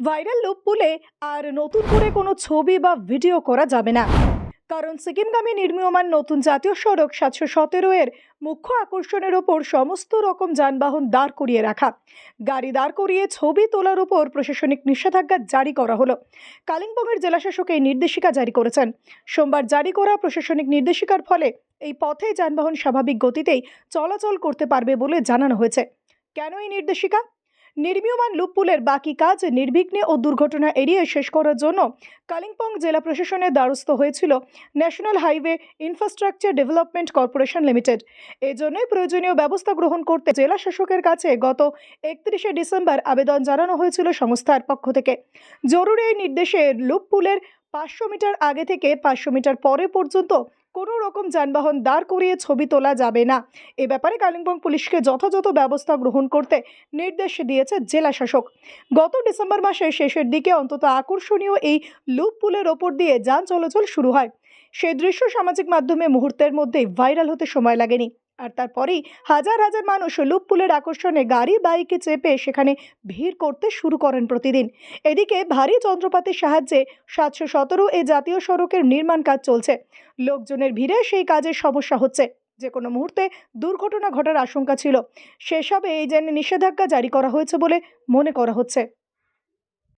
Viral loop পুলে আর নতুন করে কোনো ছবি বা ভিডিও করা যাবে না। কারণ সিকিমগামী নির্মীয়মান নতুন জাতীয় সড়ক সাতশো সতেরো এর মুখ্য আকর্ষণের ওপর সমস্ত রকম যানবাহন দাঁড় করিয়ে রাখা। গাড়ি দাঁড় করিয়ে ছবি তোলার উপর প্রশাসনিক নিষেধাজ্ঞা জারি করা হলো। কালিম্পংয়ের জেলাশাসক এই নির্দেশিকা জারি করেছেন। সোমবার জারি করা প্রশাসনিক নির্দেশিকার ফলে এই পথে যানবাহন স্বাভাবিক গতিতেই চলাচল করতে পারবে বলে জানানো হয়েছে। কেন এই নির্দেশিকা? নির্মীয়মান লুপপুলের বাকি কাজ নির্বিঘ্নে ও দুর্ঘটনা এড়িয়ে শেষ করার জন্য কালিম্পং জেলা প্রশাসনের দ্বারস্থ হয়েছিল National Highway Infrastructure Development Corporation Limited. এজন্যই প্রয়োজনীয় ব্যবস্থা গ্রহণ করতে জেলা শাসকের কাছে গত একত্রিশে ডিসেম্বর আবেদন জানানো হয়েছিল সংস্থার পক্ষ থেকে। জরুরি এই নির্দেশে লুপপুলের পাঁচশো মিটার আগে থেকে পাঁচশো মিটার পরে পর্যন্ত কোনো রকম যানবাহন দাঁড় করিয়ে ছবি তোলা যাবে না। এ ব্যাপারে কালিম্পং পুলিশকে যথাযথ ব্যবস্থা গ্রহণ করতে নির্দেশ দিয়েছে জেলা শাসক। গত ডিসেম্বর মাসের শেষের দিকে অন্তত আকর্ষণীয় এই লুপ পুলের ওপর দিয়ে যান চলাচল শুরু হয়। সেই দৃশ্য সামাজিক মাধ্যমে মুহূর্তের মধ্যেই ভাইরাল হতে সময় লাগেনি। আর তারপরেই হাজার হাজার মানুষ লুপপুলের আকর্ষণে গাড়ি, বাইকে চেপে সেখানে ভিড় করতে শুরু করেন প্রতিদিন। এদিকে ভারী যন্ত্রপাতির সাহায্যে সাতশো সতেরো এ জাতীয় সড়কের নির্মাণ কাজ চলছে। লোকজনের ভিড়ে সেই কাজের সমস্যা হচ্ছে। যে কোনো মুহূর্তে দুর্ঘটনা ঘটার আশঙ্কা ছিল। সেসবে এই জন্য নিষেধাজ্ঞা জারি করা হয়েছে বলে মনে করা হচ্ছে।